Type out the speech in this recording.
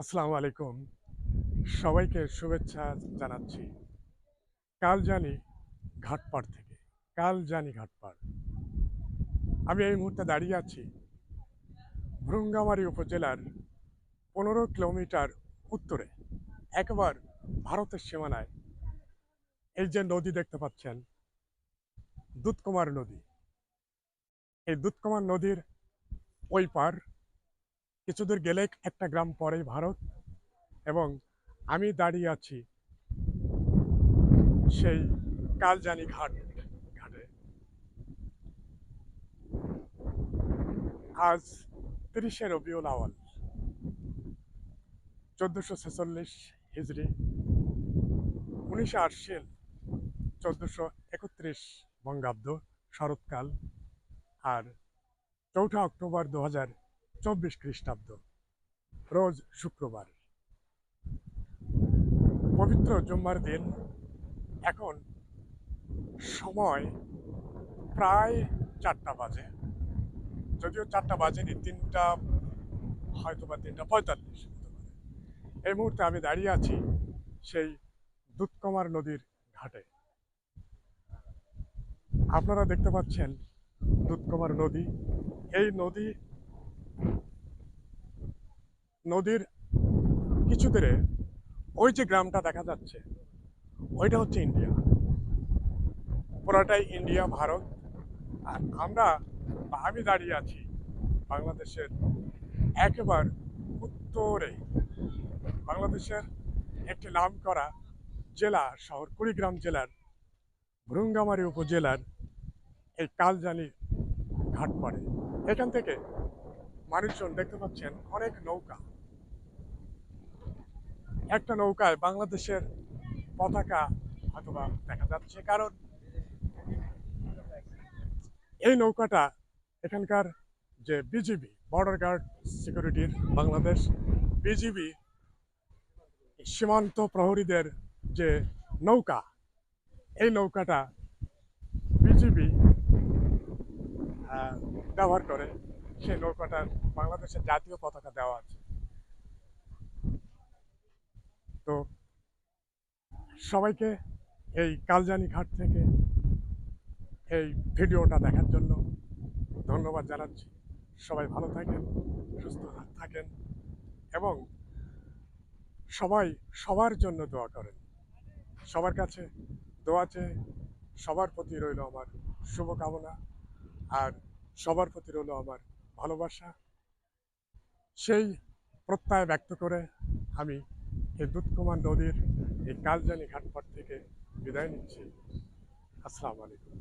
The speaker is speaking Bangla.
আসসালামু আলাইকুম। সবাইকে শুভেচ্ছা জানাচ্ছি। কাল জানি ঘাটপাড় থেকে। কাল জানি ঘাটপাড়। আমি এই মুহূর্তে দাঁড়িয়ে আছি ভ্রুঙ্গামারী উপজেলার পনেরো কিলোমিটার উত্তরে, একবার ভারতের সীমানায়। এই যে নদী দেখতে পাচ্ছেন, দুধকুমার নদী। এই দুধকুমার নদীর ওই পার কিছুদূর গেলে একটা গ্রাম পরেই ভারত এবং আমি দাঁড়িয়ে আছি সেই কালজানি ঘাট ঘাটে। আজ তিরিশে রবিউল আওয়াল চোদ্দশো ছেচল্লিশ হিজড়ি উনিশশো আটশিল চোদ্দশো একত্রিশ বঙ্গাব্দ শরৎকাল আর চৌঠা অক্টোবর দু হাজার চব্বিশ খ্রিস্টাব্দ, রোজ শুক্রবার। পবিত্র জুম্মার দিন, এখন সময় প্রায় চারটা বাজে। যদিও চারটা বাজেনি, তিনটা হয়তো বা তিনটা পঁয়তাল্লিশ। এই মুহূর্তে আমি দাঁড়িয়ে আছি সেই দুধকুমার নদীর ঘাটে। আপনারা দেখতে পাচ্ছেন দুধকুমার নদী। এই নদী নদীর কিছু দূরে ওই যে গ্রামটা দেখা যাচ্ছে, ওইটা হচ্ছে ইন্ডিয়া। পুরাটাই ইন্ডিয়া, ভারত। আর আমরা, আমি দাঁড়িয়ে আছি বাংলাদেশের একেবার উত্তরে। বাংলাদেশের একটি নাম করা জেলা, শহর, কুড়িগ্রাম জেলার, ভ্রুঙ্গামারী উপজেলার এই কালজানি ঘাট পড়ে। এখান থেকে মানুষজন দেখতে পাচ্ছেন অনেক নৌকা। একটা নৌকায় বাংলাদেশের পতাকা অথবা দেখা যাচ্ছে। কারণ এই নৌকাটা এখানকার যে বিজিবি বর্ডার গার্ড সিকিউরিটির বাংলাদেশ বিজিবি সীমান্ত প্রহরীদের যে নৌকা, এই নৌকাটা বিজিবি ব্যবহার করে। সেই নৌকাটার বাংলাদেশের জাতীয় পতাকা দেওয়া আছে। তো সবাইকে এই কালজানি ঘাট থেকে এই ভিডিওটা দেখার জন্য ধন্যবাদ জানাচ্ছি। সবাই ভালো থাকেন, সুস্থ থাকেন এবং সবাই সবার জন্য দোয়া করেন। সবার কাছে দোয়া চেয়ে সবার প্রতি রইল আমার শুভকামনা আর সবার প্রতি রইল আমার ভালোবাসা। সেই প্রত্যয় ব্যক্ত করে আমি এই দুধকুমার নদীর এই কালজানি ঘাটপাট থেকে বিদায় নিচ্ছি। আসসালামু আলাইকুম।